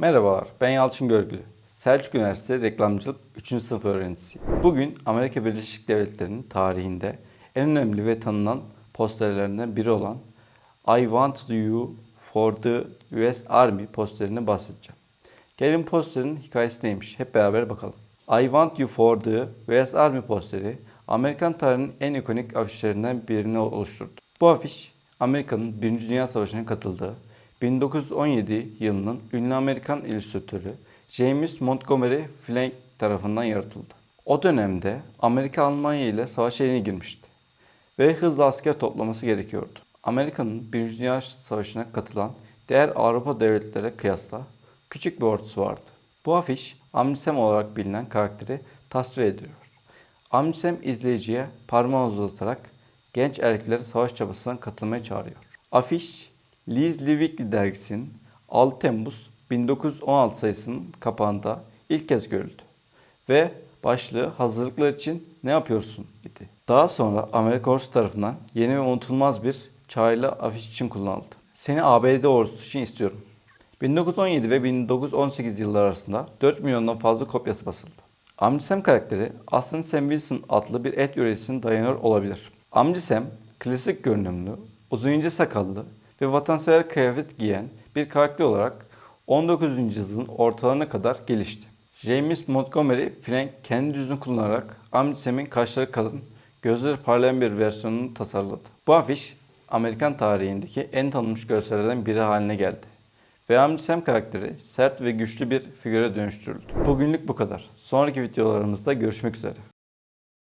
Merhabalar, ben Yalçın Görgülü. Selçuk Üniversitesi Reklamcılık 3. sınıf öğrencisiyim. Bugün Amerika Birleşik Devletleri'nin tarihinde en önemli ve tanınan posterlerinden biri olan I Want You for the US Army posterine bahsedeceğim. Gelin posterin hikayesi neymiş? Hep beraber bakalım. I Want You for the US Army posteri Amerikan tarihinin en ikonik afişlerinden birini oluşturdu. Bu afiş Amerika'nın 1. Dünya Savaşı'na katıldığı 1917 yılının ünlü Amerikan illüstratörü James Montgomery Flagg tarafından yaratıldı. O dönemde Amerika Almanya ile savaşa yeni girmişti ve hızlı asker toplaması gerekiyordu. Amerika'nın 1. Dünya Savaşı'na katılan diğer Avrupa devletlere kıyasla küçük bir ordusu vardı. Bu afiş Amnisem olarak bilinen karakteri tasvir ediyor. Amnisem izleyiciye parmağı uzatarak genç erkekleri savaş çabasına katılmaya çağırıyor. Afiş, Liz Weekly dergisinin 6 Temmuz 1916 sayısının kapağında ilk kez görüldü. Ve başlığı hazırlıklar için ne yapıyorsun idi. Daha sonra Amerika ordusu tarafından yeni ve unutulmaz bir çağrıyla afiş için kullanıldı. Seni ABD ordusu için istiyorum. 1917 ve 1918 yılları arasında 4 milyondan fazla kopyası basıldı. Amca Sam karakteri aslında Sam Wilson adlı bir et yöresine dayanıyor olabilir. Amca Sam klasik görünümlü, uzun ince sakallı ve vatansever kıyafet giyen bir karakter olarak 19. yüzyılın ortalarına kadar gelişti. James Montgomery Frank kendi yüzünü kullanarak Amca Sam'in kaşları kalın, gözleri parlayan bir versiyonunu tasarladı. Bu afiş Amerikan tarihindeki en tanınmış görsellerden biri haline geldi. Ve Amca Sam karakteri sert ve güçlü bir figüre dönüştürüldü. Bugünlük bu kadar. Sonraki videolarımızda görüşmek üzere.